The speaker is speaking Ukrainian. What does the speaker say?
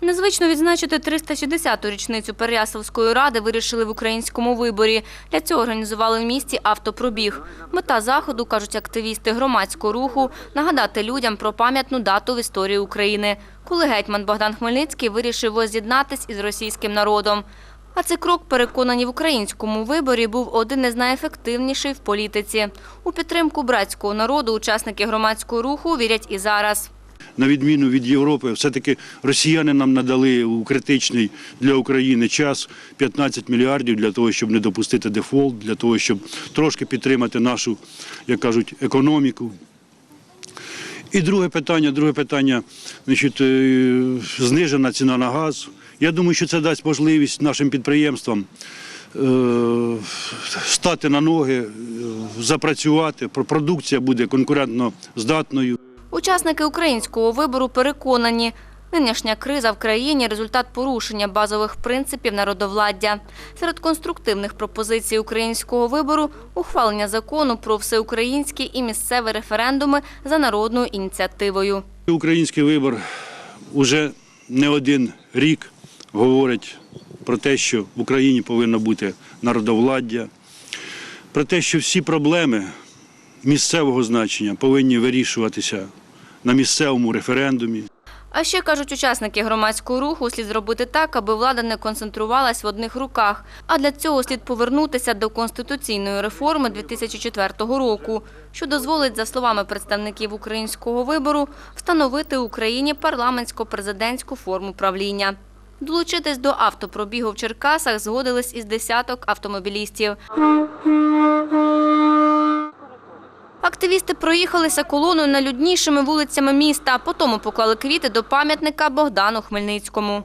Незвично відзначити 360-ту річницю Переяславської ради вирішили в українському виборі. Для цього організували в місті автопробіг. Мета заходу, кажуть активісти громадського руху, нагадати людям про пам'ятну дату в історії України, коли гетьман Богдан Хмельницький вирішив воз'єднатись із російським народом. А цей крок, переконані в українському виборі, був один із найефективніших в політиці. У підтримку братського народу учасники громадського руху вірять і зараз. На відміну від Європи, все-таки росіяни нам надали у критичний для України час 15 мільярдів для того, щоб не допустити дефолт, для того, щоб трошки підтримати нашу, як кажуть, економіку. І друге питання, друге питання, значить, е, знижена ціна на газ. Я думаю, що це дасть можливість нашим підприємствам е, стати на ноги, е, запрацювати. Продукція буде конкурентно здатною. Учасники українського вибору переконані, нинішня криза в країні – результат порушення базових принципів народовладдя. Серед конструктивних пропозицій українського вибору – ухвалення закону про всеукраїнські і місцеві референдуми за народною ініціативою. Український вибор уже не один рік говорить про те, що в Україні повинно бути народовладдя, про те, що всі проблеми місцевого значення повинні вирішуватися на місцевому референдумі. А ще, кажуть учасники громадського руху, слід зробити так, аби влада не концентрувалась в одних руках. А для цього слід повернутися до конституційної реформи 2004 року, що дозволить, за словами представників українського вибору, встановити Україні парламентсько-президентську форму правління. Долучитись до автопробігу в Черкасах згодились із десяток автомобілістів. Активісти проїхалися колоною найлюднішими вулицями міста, потім поклали квіти до пам'ятника Богдану Хмельницькому.